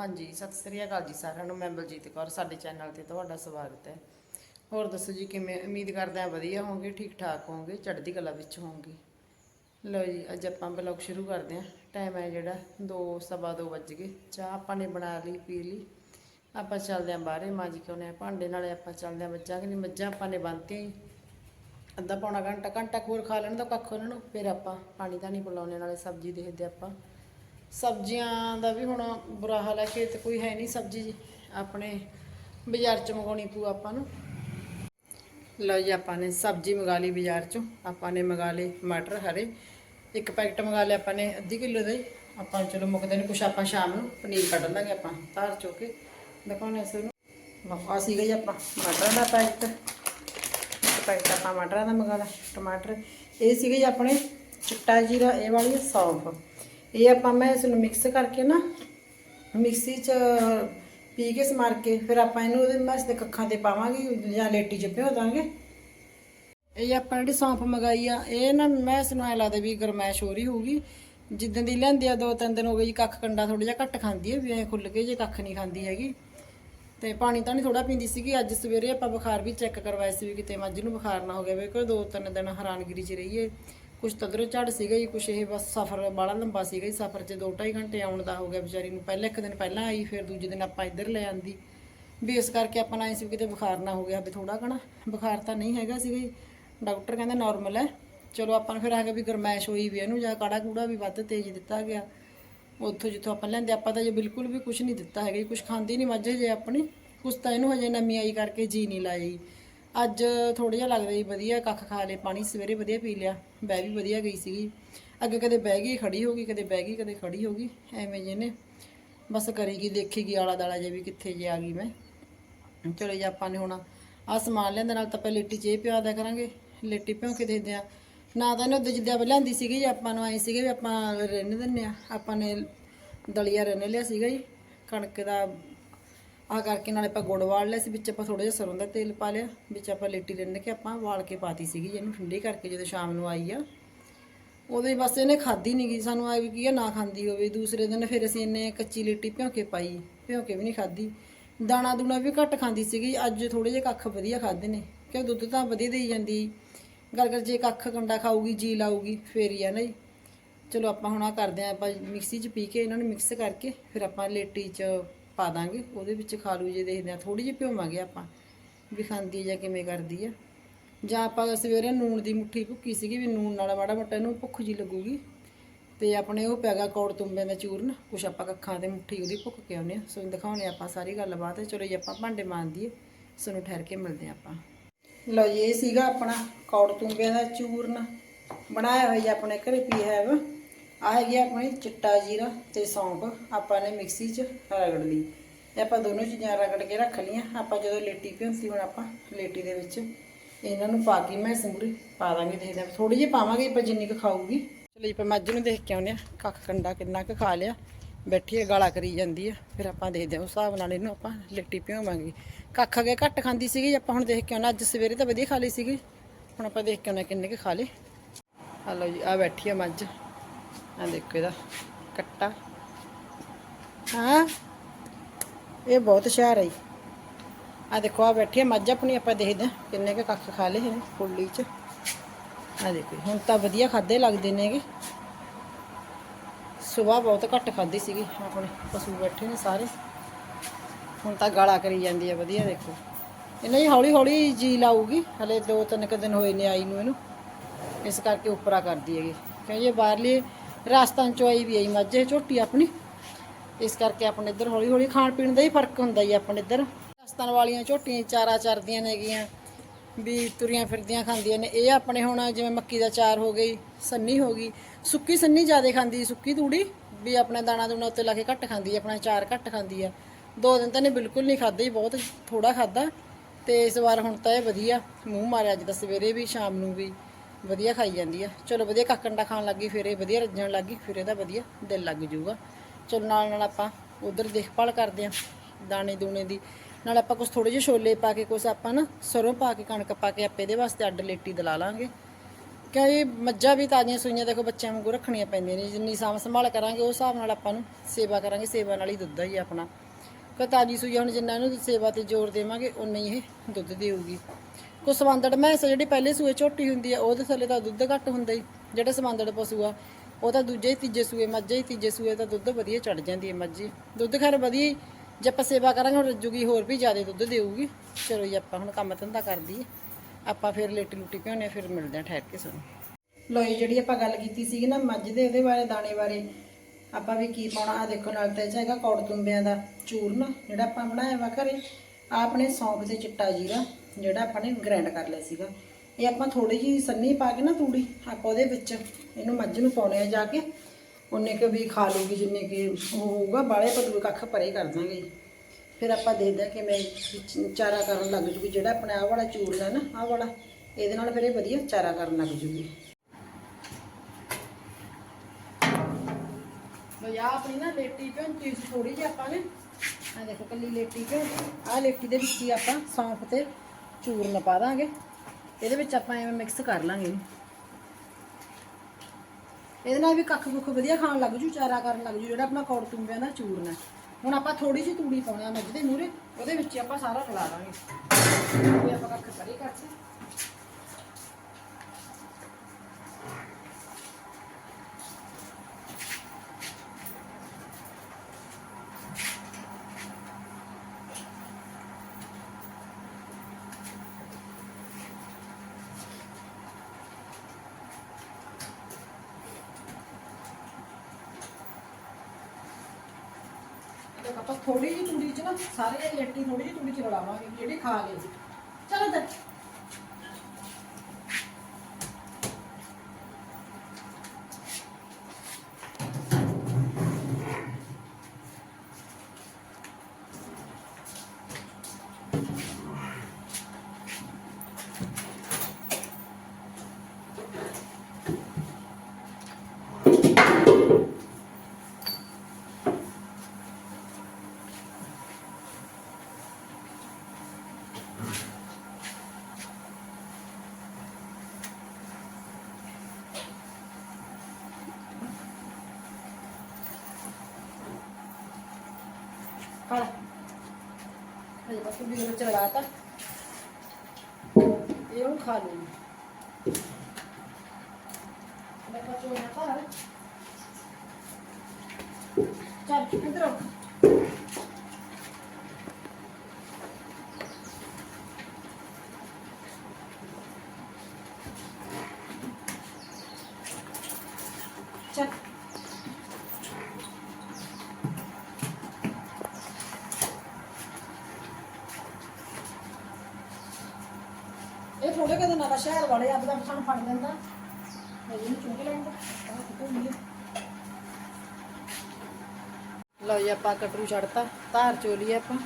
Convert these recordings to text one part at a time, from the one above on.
ਹਾਂਜੀ, ਸਤਿ ਸ੍ਰੀ ਅਕਾਲ ਜੀ ਸਾਰਿਆਂ ਨੂੰ। ਮੈਂ ਬਲਜੀਤ ਕੌਰ, ਸਾਡੇ ਚੈਨਲ ਤੇ ਤੁਹਾਡਾ ਸਵਾਗਤ ਹੈ। ਹੋਰ ਦੱਸੋ ਜੀ, ਕਿਵੇਂ? ਉਮੀਦ ਕਰਦੇ ਹਾਂ ਵਧੀਆ ਹੋਵੋਗੇ ਠੀਕ ਠਾਕ ਹੋਵੋਗੇ, ਚੜ੍ਹਦੀ ਕਲਾ ਵਿੱਚ ਹੋਵੋਗੇ। ਲਓ ਜੀ, ਅੱਜ ਆਪਾਂ ਬਲੌਗ ਸ਼ੁਰੂ ਕਰਦੇ ਹਾਂ। ਟਾਈਮ ਹੈ ਜਿਹੜਾ 2 ਸਵਾ ਦੋ ਵੱਜ ਗਏ। ਚਾਹ ਆਪਾਂ ਨੇ ਬਣਾ ਲਈ, ਪੀ ਲਈ। ਆਪਾਂ ਚੱਲਦੇ ਹਾਂ ਬਾਹਰੇ, ਮਾਂ ਜੀ ਕਿਉਂ ਆ ਭਾਂਡੇ ਨਾਲੇ ਆਪਾਂ ਚੱਲਦੇ ਹਾਂ ਮੱਝਾਂ। ਕਿ ਨਹੀਂ ਮੱਝਾਂ ਆਪਾਂ ਨੇ ਬੰਨਤੀਆਂ ਹੀ। ਅੱਧਾ ਪੌਣਾ ਘੰਟਾ ਘੰਟਾ ਖੋਰ ਖਾ ਲੈਣ ਦਾ ਕੱਖ ਉਹਨਾਂ ਨੂੰ, ਫਿਰ ਆਪਾਂ ਪਾਣੀ ਤਾਂ ਨਹੀਂ ਪਿਲਾਉਣੇ ਨਾਲੇ ਸਬਜ਼ੀ ਦੇਖਦੇ ਆਪਾਂ। ਸਬਜ਼ੀਆਂ ਦਾ ਵੀ ਹੁਣ ਬੁਰਾ ਹਾਲ ਹੈ ਕਿ ਕੋਈ ਹੈ ਨਹੀਂ ਸਬਜ਼ੀ ਜੀ। ਆਪਣੇ ਬਾਜ਼ਾਰ ਚ ਮੰਗਾਉਣੀ ਪਊ ਆਪਾਂ ਨੂੰ। ਲਓ ਜੀ, ਆਪਾਂ ਨੇ ਸਬਜ਼ੀ ਮੰਗਾ ਲਈ ਬਾਜ਼ਾਰ ਚੋਂ। ਆਪਾਂ ਨੇ ਮੰਗਾ ਲਏ ਮਟਰ ਹਰੇ। ਇੱਕ ਪੈਕਟ ਮੰਗਾ ਲਿਆ ਆਪਾਂ ਨੇ ਅੱਧੀ ਕਿਲੋ ਦਾ ਹੀ। ਆਪਾਂ ਚਲੋ ਮੁੱਕਦੇ ਨੇ ਕੁਛ ਆਪਾਂ ਸ਼ਾਮ ਨੂੰ ਪਨੀਰ ਕੱਢ ਲਾਂਗੇ ਆਪਾਂ, ਧਾਰ ਚੋ ਕੇ ਦਿਖਾਉਣੇ ਸੀ ਉਹਨੂੰ ਆ ਸੀਗਾ ਜੀ ਆਪਾਂ ਮਟਰਾਂ ਦਾ ਪੈਕਟ। ਇੱਕ ਪੈਕਟ ਆਪਾਂ ਮਟਰਾਂ ਦਾ ਮੰਗਾ ਲਿਆ, ਟਮਾਟਰ। ਇਹ ਸੀਗੇ ਜੀ ਆਪਣੇ ਚਿੱਟਾ ਜੀਰਾ, ਇਹ ਵਾਲੀ ਸੌਂਫ। ਇਹ ਆਪਾਂ ਮੈਂ ਇਸ ਨੂੰ ਮਿਕਸ ਕਰਕੇ ਨਾ, ਮਿਕਸੀ 'ਚ ਪੀ ਕੇ ਸਮਾਰ ਕੇ, ਫਿਰ ਆਪਾਂ ਇਹਨੂੰ ਉਹਦੇ ਮਸ ਦੇ ਕੱਖਾਂ ਤੇ ਪਾਵਾਂਗੇ ਜਾਂ ਲੇਟੀ 'ਚ ਭਿਓ ਦਾਂਗੇ। ਇਹ ਆਪਾਂ ਜਿਹੜੀ ਸੌਂਫ ਮੰਗਾਈ ਆ, ਇਹ ਨਾ ਮੈਂ ਇਸ ਨੂੰ ਐ ਲੱਗਦਾ ਵੀ ਗਰਮੈਸ਼ ਹੋ ਰਹੀ ਹੋਊਗੀ। ਜਿੱਦਾਂ ਦੀ ਲਿਆਂਦੀ ਆ, ਦੋ ਤਿੰਨ ਦਿਨ ਹੋ ਗਏ ਜੀ, ਕੱਖ ਕੰਡਾ ਥੋੜਾ ਜਿਹਾ ਘੱਟ ਖਾਂਦੀ ਹੈ ਵੀ ਐ ਖੁੱਲ ਕੇ ਜੇ ਕੱਖ ਨਹੀਂ ਖਾਂਦੀ ਹੈਗੀ। ਤੇ ਪਾਣੀ ਤਾਂ ਨਹੀਂ ਥੋੜਾ ਪੀਂਦੀ ਸੀਗੀ, ਅੱਜ ਸਵੇਰੇ ਆਪਾਂ ਬੁਖਾਰ ਵੀ ਚੈੱਕ ਕਰਵਾਇਆ ਸੀ ਵੀ ਕਿਤੇ ਮੱਝ ਨੂੰ ਬੁਖਾਰ ਨਾ ਹੋ ਗਿਆ, ਵੀ ਕੋਈ ਦੋ ਤਿੰਨ ਦਿਨ ਹੈਰਾਨਗਿਰੀ 'ਚ ਰਹੀਏ। ਕੁਝ ਤਦਰੋਂ ਝੜ ਸੀਗਾ ਜੀ ਕੁਝ ਇਹ ਬਸ ਸਫ਼ਰ ਬਾਲਾ ਲੰਬਾ ਸੀਗਾ ਜੀ, ਸਫ਼ਰ 'ਚ 2.5 ਘੰਟੇ ਆਉਣ ਦਾ ਹੋ ਗਿਆ ਵਿਚਾਰੀ ਨੂੰ। ਪਹਿਲਾਂ ਇੱਕ ਦਿਨ ਪਹਿਲਾਂ ਆਈ, ਫਿਰ ਦੂਜੇ ਦਿਨ ਆਪਾਂ ਇੱਧਰ ਲੈ ਆਂਦੀ। ਵੀ ਇਸ ਕਰਕੇ ਆਪਾਂ ਆਏ ਸੀ ਕਿਤੇ ਬੁਖਾਰ ਨਾ ਹੋ ਗਿਆ ਵੀ ਥੋੜਾ ਕਣਾ ਬੁਖਾਰ ਤਾਂ ਨਹੀਂ ਹੈਗਾ ਸੀਗਾ ਜੀ। ਡਾਕਟਰ ਕਹਿੰਦਾ ਨਾਰਮਲ ਹੈ। ਚਲੋ ਆਪਾਂ ਨੂੰ ਫਿਰ ਆ ਗਿਆ ਵੀ ਗਰਮੈਸ਼ ਹੋਈ ਵੀ ਇਹਨੂੰ, ਜਾਂ ਕਾੜਾ ਕੂੜਾ ਵੀ ਵੱਧ ਤੇਜ਼ ਦਿੱਤਾ ਗਿਆ। ਉੱਥੋਂ ਜਿੱਥੋਂ ਆਪਾਂ ਲੈਂਦੇ, ਆਪਾਂ ਤਾਂ ਜੇ ਬਿਲਕੁਲ ਵੀ ਕੁਝ ਨਹੀਂ ਦਿੱਤਾ ਹੈਗਾ ਜੀ ਕੁਝ ਖਾਂਦੀ ਨਹੀਂ ਮੱਝ ਜੇ ਆਪਣੀ। ਕੁਛ ਤਾਂ ਇਹਨੂੰ ਹਜੇ ਨਮੀ ਆਈ ਕਰਕੇ ਜੀ ਨਹੀਂ ਲਾਈ। ਅੱਜ ਥੋੜਾ ਜਿਹਾ ਲੱਗਦਾ ਜੀ ਵਧੀਆ, ਕੱਖ ਖਾ ਲੇ ਪਾਣੀ ਸਵੇਰੇ ਵਧੀਆ ਪੀ ਲਿਆ, ਬਹਿ ਵੀ ਵਧੀਆ ਗਈ ਸੀਗੀ। ਅੱਗੇ ਕਦੇ ਬਹਿ ਗਈ ਖੜੀ ਹੋ ਗਈ, ਕਦੇ ਬਹਿ ਗਈ, ਕਦੇ ਖੜੀ ਹੋ ਗਈ, ਐਵੇਂ ਜਿਹਨੇ ਬਸ ਕਰੇਗੀ ਦੇਖੇਗੀ ਆਲਾ ਦਾਲਾ ਜੇ ਵੀ ਕਿੱਥੇ ਜੇ ਆ ਗਈ ਮੈਂ। ਚਲੋ ਜੀ, ਆਪਾਂ ਨੇ ਹੁਣ ਆ ਸਮਾਨ ਲੈਣ ਦੇ ਨਾਲ ਤਾਂ ਪਹਿਲੇ ਲੇਟੀ ਚ ਇਹ ਪਿਆ ਦਿਆ ਕਰਾਂਗੇ। ਲੇਟੀ ਭਿਉਂ ਕੇ ਦੇਖਦੇ ਆ ਨਾ ਤਾਂ ਇਹਨੂੰ ਜਿੱਦਾਂ ਲਿਆਂਦੀ ਸੀਗੀ ਜੀ, ਆਪਾਂ ਨੂੰ ਆਏ ਸੀਗੇ ਵੀ ਆਪਾਂ ਰਹਿਣ ਦਿੰਨੇ ਆ ਆਪਾਂ ਨੇ ਦਲੀਆ ਰਹਿਣ ਲਿਆ ਸੀਗਾ ਜੀ, ਕਣਕ ਦਾ ਆ ਕਰਕੇ ਨਾਲੇ ਆਪਾਂ ਗੁੜ ਵਾਲ ਲਿਆ ਸੀ, ਵਿੱਚ ਆਪਾਂ ਥੋੜਾ ਜਿਹਾ ਸਰੋਂ ਦਾ ਤੇਲ ਪਾ ਲਿਆ, ਵਿੱਚ ਆਪਾਂ ਲੇਟੀ ਲੈਣ ਕੇ ਆਪਾਂ ਵਾਲ ਕੇ ਪਾਤੀ ਸੀਗੀ ਇਹਨੂੰ ਠੰਡੀ ਕਰਕੇ ਜਦੋਂ ਸ਼ਾਮ ਨੂੰ ਆਈ ਆ। ਉਹਦੇ ਬਸ ਇਹਨੇ ਖਾਦੀ ਨਹੀਂ ਗਈ ਸਾਨੂੰ ਆ ਵੀ ਕੀ ਆ, ਨਾ ਖਾਂਦੀ ਹੋਵੇ। ਦੂਸਰੇ ਦਿਨ ਫਿਰ ਅਸੀਂ ਇਹਨੇ ਕੱਚੀ ਲੇਟੀ ਭਿਉਂ ਕੇ ਪਾਈ ਭਿਉਂ ਕੇ ਵੀ ਨਹੀਂ ਖਾਦੀ ਦਾਣਾ ਦੂਣਾ ਵੀ ਘੱਟ ਖਾਂਦੀ ਸੀਗੀ, ਅੱਜ ਥੋੜੇ ਜਿਹੇ ਕੱਖ ਵਧੀਆ ਖਾਦੇ ਨੇ, ਕਿਉਂ ਦੁੱਧ ਤਾਂ ਵਧੀਆ ਦੇਈ ਜਾਂਦੀ। ਗੱਲ ਕਰ, ਜੇ ਕੱਖ ਕੰਡਾ ਖਾਊਗੀ, ਜੀ ਲਾਊਗੀ, ਫੇਰ ਹੀ ਆ ਨਾ ਜੀ। ਚਲੋ ਆਪਾਂ ਹੁਣ ਆ ਕਰਦੇ ਆ, ਆਪਾਂ ਮਿਕਸੀ 'ਚ ਪੀ ਕੇ ਇਹਨਾਂ ਨੂੰ ਮਿਕਸ ਕਰਕੇ, ਫਿਰ ਆਪਾਂ ਲੇਟੀ 'ਚ ਪਾ ਦਾਂਗੇ, ਉਹਦੇ ਵਿੱਚ ਖਾਲੂ ਜੇ ਦੇਖਦੇ ਆ ਥੋੜੀ ਜਿਹੀ ਭਿਉਵਾਂਗੇ ਆਪਾਂ, ਵੀ ਖਾਂਦੀ ਜਾਂ ਕਿਵੇਂ ਕਰਦੀ ਆ ਜਾਂ ਆਪਾਂ ਸਵੇਰੇ ਨੂਣ ਦੀ ਮੁੱਠੀ ਭੁੱਕੀ ਸੀਗੀ ਵੀ ਨੂਣ ਨਾਲ ਮਾੜਾ ਮੋਟਾ ਇਹਨੂੰ ਭੁੱਖ ਜੀ ਲੱਗੂਗੀ, ਤੇ ਆਪਣੇ ਉਹ ਪਿਆਗਾ ਕੌੜ ਤੁੰਬੇ ਦਾ ਚੂਰਨ, ਕੁਛ ਆਪਾਂ ਕੱਖਾਂ ਤੇ ਮੁੱਠੀ ਉਹਦੀ ਭੁੱਕ ਕੇ ਆਉਨੇ ਆ ਸੋ ਦਿਖਾਉਣੇ ਆਪਾਂ ਸਾਰੀ ਗੱਲਬਾਤ ਹੈ ਚਲੋ ਜੀ ਆਪਾਂ ਭਾਂਡੇ ਮਾਂਜੀਏ ਸਾਨੂੰ ਠਹਿਰ ਕੇ ਮਿਲਦੇ ਆ ਆਪਾਂ। ਲਓ ਜੀ, ਇਹ ਸੀਗਾ ਆਪਣਾ ਕੌੜ ਤੁੰਬੇ ਦਾ ਚੂਰਨ, ਬਣਾਇਆ ਹੋਇਆ ਜੀ ਆਪਣੇ ਘਰੇ ਪੀ ਹੈ ਵਾ ਆ ਹੈਗੀ ਆ ਆਪਣੀ ਚਿੱਟਾ ਜੀਰਾ ਤੇ ਸੌਂਫ, ਆਪਾਂ ਨੇ ਮਿਕਸੀ 'ਚ ਰਗੜ ਲਈ। ਇਹ ਆਪਾਂ ਦੋਨੋਂ ਚੀਜ਼ਾਂ ਰਗੜ ਕੇ ਰੱਖ ਲਈਆਂ। ਆਪਾਂ ਜਦੋਂ ਲੇਟੀ ਭਿਉਂਤੀ ਹੁਣ ਆਪਾਂ ਲੇਟੀ ਦੇ ਵਿੱਚ ਇਹਨਾਂ ਨੂੰ ਪਾ ਕੇ ਮੈਂ ਸੰਗਰੀ ਪਾ ਦਾਂਗੇ ਦੇਖਦੇ ਆ ਥੋੜੀ ਜਿਹੀ ਪਾਵਾਂਗੇ, ਆਪਾਂ ਜਿੰਨੀ ਕੁ ਖਾਊਗੀ। ਚਲੋ ਜੀ, ਆਪਾਂ ਮੱਝ ਨੂੰ ਦੇਖ ਕੇ ਆਉਂਦੇ ਆ ਕੱਖ ਕੰਡਾ ਕਿੰਨਾ ਕੁ ਖਾ ਲਿਆ। ਬੈਠੀ ਹੈ, ਗਾਲਾਂ ਕਰੀ ਜਾਂਦੀ ਆ ਫਿਰ ਆਪਾਂ ਦੇਖਦੇ ਆ ਉਸ ਹਿਸਾਬ ਨਾਲ ਇਹਨੂੰ ਆਪਾਂ ਲੇਟੀ ਭਿਓਵਾਂਗੇ ਕੱਖ ਅਗੇ ਘੱਟ ਖਾਂਦੀ ਸੀਗੀ, ਆਪਾਂ ਹੁਣ ਦੇਖ ਕੇ ਆਉਣਾ ਅੱਜ ਸਵੇਰੇ ਤਾਂ ਵਧੀਆ ਖਾ ਲਈ ਸੀਗੀ। ਹੁਣ ਆਪਾਂ ਦੇਖ ਕੇ ਆਉਣਾ ਕਿੰਨੇ ਕੁ ਖਾ ਲੇ ਹਲੋ ਜੀ ਆ ਬੈਠੀ ਆ ਮੱਝ। ਆ ਦੇਖੋ ਇਹਦਾ ਕੱਟਾ। ਹਾਂ, ਇਹ ਬਹੁਤ ਹੁਸ਼ਿਆਰ ਹੈ ਆ ਦੇਖੋ ਆ ਬੈਠੀ ਮੱਝ ਆਪਣੀ, ਆਪਾਂ ਦੇਖਦੇ ਹਾਂ ਕਿੰਨੇ ਕੁ ਕੱਖ ਖਾ ਲਏ ਇਹਨੇ ਫੁੱਲੀ ਚ। ਆ ਦੇਖੋ ਹੁਣ ਤਾਂ ਵਧੀਆ ਖਾਦੇ ਲੱਗਦੇ ਨੇਗੇ ਸਵੇਰ ਬਹੁਤ ਘੱਟ ਖਾਦੀ ਸੀਗੀ, ਆਪਣੇ ਪਸ਼ੂ ਬੈਠੇ ਨੇ ਸਾਰੇ। ਹੁਣ ਤਾਂ ਗਾਲਾ ਕਰੀ ਜਾਂਦੀ ਆ, ਵਧੀਆ ਦੇਖੋ। ਇਹਨਾਂ ਹੀ ਹੌਲੀ ਹੌਲੀ ਜੀ ਲਾਊਗੀ, ਹਲੇ ਦੋ ਤਿੰਨ ਕੁ ਦਿਨ ਹੋਏ ਨੇ ਆਈ ਨੂੰ ਇਹਨੂੰ। ਇਸ ਕਰਕੇ ਉੱਪਰਾ ਕਰਦੀ ਹੈਗੀ। ਕਿਉਂਕਿ ਜੇ ਬਾਹਰਲੀ ਰਾਜਸਥਾਨ ਚੋਂ ਆਈ ਵੀ ਆਈ ਮੱਝ, ਇਹ ਝੋਟੀ ਆਪਣੀ। ਇਸ ਕਰਕੇ ਆਪਣੇ ਇੱਧਰ ਹੌਲੀ ਹੌਲੀ ਖਾਣ ਪੀਣ ਦਾ ਹੀ ਫ਼ਰਕ ਹੁੰਦਾ ਜੀ ਆਪਣੇ ਇੱਧਰ। ਰਾਜਸਥਾਨ ਵਾਲੀਆਂ ਝੋਟੀਆਂ ਚਾਰਾ ਚਰਦੀਆਂ ਨੇਗੀਆਂ ਵੀ ਤੁਰੀਆਂ ਫਿਰਦੀਆਂ ਖਾਂਦੀਆਂ ਨੇ। ਇਹ ਆਪਣੇ ਹੁਣ ਜਿਵੇਂ ਮੱਕੀ ਦਾ ਚਾਰ ਹੋ ਗਈ, ਸੰਨੀ ਹੋ ਗਈ। ਸੁੱਕੀ ਸੰਨੀ ਜ਼ਿਆਦਾ ਖਾਂਦੀ ਸੁੱਕੀ ਤੂੜੀ ਵੀ ਆਪਣਾ ਦਾਣਾ ਦੂਣਾ ਉੱਤੇ ਲਾ ਕੇ ਘੱਟ ਖਾਂਦੀ ਆਪਣਾ ਚਾਰ ਘੱਟ ਖਾਂਦੀ ਆ। ਦੋ ਦਿਨ ਤਾਂ ਨੇ ਬਿਲਕੁਲ ਨਹੀਂ ਖਾਧੀ ਬਹੁਤ ਥੋੜਾ ਖਾਦਾ ਤੇ ਇਸ ਵਾਰ ਹੁਣ ਤਾਂ ਇਹ ਵਧੀਆ, ਮੂੰਹ ਮਾਰਿਆ ਅੱਜ ਦਾ ਸਵੇਰੇ ਵੀ, ਸ਼ਾਮ ਨੂੰ ਵੀ। ਵਧੀਆ ਖਾਈ ਜਾਂਦੀ ਆ। ਚਲੋ ਵਧੀਆ ਕਾਕੰਡਾ ਖਾਣ ਲੱਗੀ ਫਿਰ ਇਹ ਵਧੀਆ ਰੱਜਣ ਲੱਗੀ ਫਿਰ ਇਹਦਾ ਵਧੀਆ ਦਿਲ ਲੱਗ ਜਾਊਗਾ। ਚਲੋ ਨਾਲ ਨਾਲ ਆਪਾਂ ਉਧਰ ਦੇਖਭਾਲ ਕਰਦੇ ਆ, ਦਾਣੇ ਦੂਣੇ ਦੀ। ਨਾਲ ਆਪਾਂ ਕੁਝ ਥੋੜੇ ਜਿਹੇ ਛੋਲੇ ਪਾ ਕੇ ਕੁਝ ਆਪਾਂ ਨਾ ਸਰੋਂ ਪਾ ਕੇ, ਕਣਕ ਪਾ ਕੇ ਆਪੇ ਇਹਦੇ ਵਾਸਤੇ ਅੱਡ ਲੇਟੀ ਦਲਾ ਲਾਂਗੇ। ਕਿਉਂ ਇਹ ਮੱਝਾਂ ਵੀ ਤਾਜ਼ੀਆਂ ਸੂਈਆਂ ਦੇਖੋ, ਬੱਚਿਆਂ ਵਾਂਗੂ ਰੱਖਣੀਆਂ ਪੈਂਦੀਆਂ ਨੇ। ਜਿੰਨੀ ਸਾਂਭ ਸੰਭਾਲ ਕਰਾਂਗੇ, ਉਸ ਹਿਸਾਬ ਨਾਲ ਆਪਾਂ ਨੂੰ ਸੇਵਾ ਕਰਾਂਗੇ, ਸੇਵਾ ਨਾਲ ਹੀ ਦੁੱਧ ਆ ਆਪਣਾ। ਕਿ ਤਾਜ਼ੀ ਸੂਈ ਹੁਣ ਜਿੰਨਾ ਇਹਨੂੰ ਸੇਵਾ ਤੇ ਜ਼ੋਰ ਦੇਵਾਂਗੇ ਉਨਾ ਹੀ ਇਹ ਦੁੱਧ ਦੇਊਗੀ। ਕੋ ਸਵੰਦੜ ਮੈਂਸ ਜਿਹੜੀ ਪਹਿਲੇ ਸੂਏ ਝੋਟੀ ਹੁੰਦੀ ਆ ਉਹਦੇ ਥੱਲੇ ਤਾਂ ਦੁੱਧ ਘੱਟ ਹੁੰਦਾ ਹੀ, ਜਿਹੜਾ ਸਵੰਦੜ ਪਸ਼ੂ ਆ, ਉਹ ਤਾਂ ਦੂਜੇ ਹੀ ਤੀਜੇ ਸੂਏ, ਮੱਝੇ ਹੀ ਤੀਜੇ ਸੂਏ, ਤਾਂ ਦੁੱਧ ਵਧੀਆ ਚੜ ਜਾਂਦੀ ਹੈ ਮੱਝੀ। ਦੁੱਧ ਖੈਰ ਵਧੀਆ ਹੀ, ਜੇ ਆਪਾਂ ਸੇਵਾ ਕਰਾਂਗੇ, ਹੁਣ ਰੱਜੂਗੀ, ਹੋਰ ਵੀ ਜ਼ਿਆਦਾ ਦੁੱਧ ਦੇਊਗੀ। ਚਲੋ ਜੀ, ਆਪਾਂ ਹੁਣ ਕੰਮ ਧੰਦਾ ਕਰਦੀ ਦਈਏ। ਆਪਾਂ ਫਿਰ ਲੇਟੀ ਲੁੱਟੀ ਪਿਆਉਂਦੇ ਹਾਂ, ਫਿਰ ਮਿਲਦੇ ਹਾਂ ਠਹਿਰ ਕੇ ਸਾਨੂੰ ਲੋਈ ਜਿਹੜੀ ਆਪਾਂ ਗੱਲ ਕੀਤੀ ਸੀਗੀ ਨਾ ਮੱਝ ਦੇ, ਉਹਦੇ ਬਾਰੇ, ਦਾਣੇ ਬਾਰੇ, ਆਪਾਂ ਵੀ ਕੀ ਪਾਉਣਾ ਆ ਦੇਖੋ ਨਾਲ ਤੇ ਹੈਗਾ ਕੌੜ ਤੁੰਬਿਆਂ ਦਾ ਚੂਰਨ, ਜਿਹੜਾ ਆਪਾਂ ਬਣਾਇਆ ਵਾ ਘਰੇ ਆਪਣੇ ਸੌਂਫ ਤੇ ਚਿੱਟਾ ਜੀਰਾ। ਜਿਹੜਾ ਆਪਾਂ ਨੇ ਗ੍ਰਾਈਂਡ ਕਰ ਲਿਆ ਸੀਗਾ। ਇਹ ਆਪਾਂ ਥੋੜੀ ਜੀ ਸੰਨੀ ਪਾ ਕੇ ਨਾ ਤੂੜੀ ਆਪਾਂ ਉਹਦੇ ਵਿੱਚ ਇਹਨੂੰ ਮੱਝ ਨੂੰ ਪਾਉਣੇ ਆ ਜਾ ਕੇ। ਉਹਨੇ ਕਿ ਵੀ ਖਾ ਲੂਗੀ ਜਿੰਨੇ ਕਿ ਉਹ ਹੋਊਗਾ ਬਾਲੇ ਪਦੂ ਕੱਖ ਪਰੇ ਕਰ ਦਾਂਗੇ। ਫਿਰ ਆਪਾਂ ਦੇਖਦੇ ਕਿਵੇਂ ਵਿੱਚ ਚਾਰਾ ਕਰਨ ਲੱਗ ਜੂਗੀ ਜਿਹੜਾ ਆਪਣਾ ਆਹ ਵਾਲਾ ਚੂਰਨ ਹੈ ਨਾ ਆਹ ਵਾਲਾ ਇਹਦੇ ਨਾਲ ਫਿਰ ਇਹ ਵਧੀਆ ਚਾਰਾ ਕਰਨ ਲੱਗ ਜੂਗੀ। ਯਾ ਆਪਣੀ ਨਾ ਲੇਟੀ ਭਿਉਂਤੀ ਥੋੜੀ ਜਿਹੀ ਆਪਾਂ ਨੇ। ਆ ਦੇਖੋ ਕੱਲੀ ਲੇਟੀ ਭਿਉਂ ਆ ਲੇਟੀ ਦੇ ਵਿੱਚ ਹੀ ਆਪਾਂ ਸੌਂਫ ਤੇ ਚੂਰਨ ਪਾ ਦਾਂਗੇ। ਇਹਦੇ ਵਿੱਚ ਆਪਾਂ ਐਵੇਂ ਮਿਕਸ ਕਰ ਲਾਂਗੇ ਇਹਨੂੰ। ਇਹਦੇ ਨਾਲ ਵੀ ਕੱਖ ਕੁੱਖ ਵਧੀਆ ਖਾਣ ਲੱਗ ਜੂ, ਚਾਰਾ ਕਰਨ ਲੱਗ ਜੂ, ਜਿਹੜਾ ਆਪਣਾ ਕੌੜ ਤੁੰਬਿਆਂ ਦਾ ਚੂਰਨ ਹੈ। ਹੁਣ ਆਪਾਂ ਥੋੜੀ ਜਿਹੀ ਤੂੜੀ ਪਾਉਣਾ ਆ ਮੱਝ ਦੇ ਮੂਰੇ ਉਹਦੇ ਵਿੱਚ ਆਪਾਂ ਸਾਰਾ ਰਲਾ ਲਾਂਗੇ। ਵੀ ਆਪਾਂ ਕੱਖ ਪਰੇ ਕਰ ਤੇ ਆਪਾਂ ਥੋੜੀ ਜਿਹੀ ਤੂੜੀ ਚ ਨਾ ਸਾਰੇ ਲੱਟੀ ਥੋੜੀ ਜਿਹੀ ਤੂੜੀ ਚ ਰਲਾਵਾਂਗੇ, ਜਿਹੜੀ ਖਾ ਲਏ ਚਲੋ ਤੇ ਫੜ ਹਜੇ ਬਸ ਤੂੜੀ ਦੇ ਵਿੱਚ ਰਲਾਤਾ ਇਹ ਹੁਣ ਖਾ ਲੂੰਗੀ ਮੈਂ ਪਾ ਚੋਣਾ ਪਰ ਚੱਲ ਇਹ ਥੋੜੇ ਕਦੇ ਨਾ ਸ਼ਹਿਰ ਵਾਲੇ ਅੱਜ ਦਾ ਸਾਨੂੰ ਫੜ ਲੈਂਦਾ। ਇਹਨੂੰ ਚੁੰਗ ਲੈਂਦਾ। ਆਹ ਕਿਤੇ ਨਹੀਂ ਲਓ ਜੀ, ਆਪਾਂ ਕਟਰੂ ਛੱਡਤਾ, ਧਾਰ ਚੋਲੀ ਆਪਾਂ।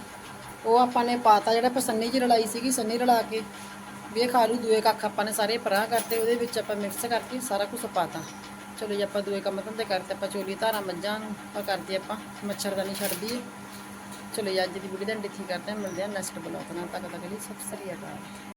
ਉਹ ਆਪਾਂ ਨੇ ਪਾਤਾ ਜਿਹੜਾ ਆਪਾਂ ਸੰਨੀ ਚ ਰਲਾਈ ਸੀਗੀ, ਸੰਨੀ ਰਲਾ ਕੇ। ਵੀ ਇਹ ਖਾ ਲੂ, ਦੂਏ ਕੱਖ ਆਪਾਂ ਨੇ ਸਾਰੇ ਪਰਾਂ ਕਰਤੇ, ਉਹਦੇ ਵਿੱਚ ਆਪਾਂ ਮਿਕਸ ਕਰਕੇ ਸਾਰਾ ਕੁਝ ਪਾਤਾ। ਚਲੋ ਜੀ, ਆਪਾਂ ਦੂਏ ਕੰਮ ਧੰਦੇ ਕਰਤੇ, ਆਪਾਂ ਚੋਲੀ, ਧਾਰਾਂ ਮੱਝਾਂ ਨੂੰ ਆਪਾਂ ਕਰਦੇ ਆਪਾਂ। ਮੱਛਰਦਾਨੀ ਛੱਡ ਦਈਏ ਚਲੋ ਜੀ, ਅੱਜ ਦੀ ਵੀਡੀਓ ਦਾ ਇੱਥੇ ਕਰਦੇ ਹਾਂ, ਮਿਲਦੇ ਹਾਂ ਨੈਕਸਟ ਬਲੌਗ ਨਾਲ। ਤੱਕ ਤੱਕ ਲਈ ਸਤਿ ਸ੍ਰੀ ਅਕਾਲ।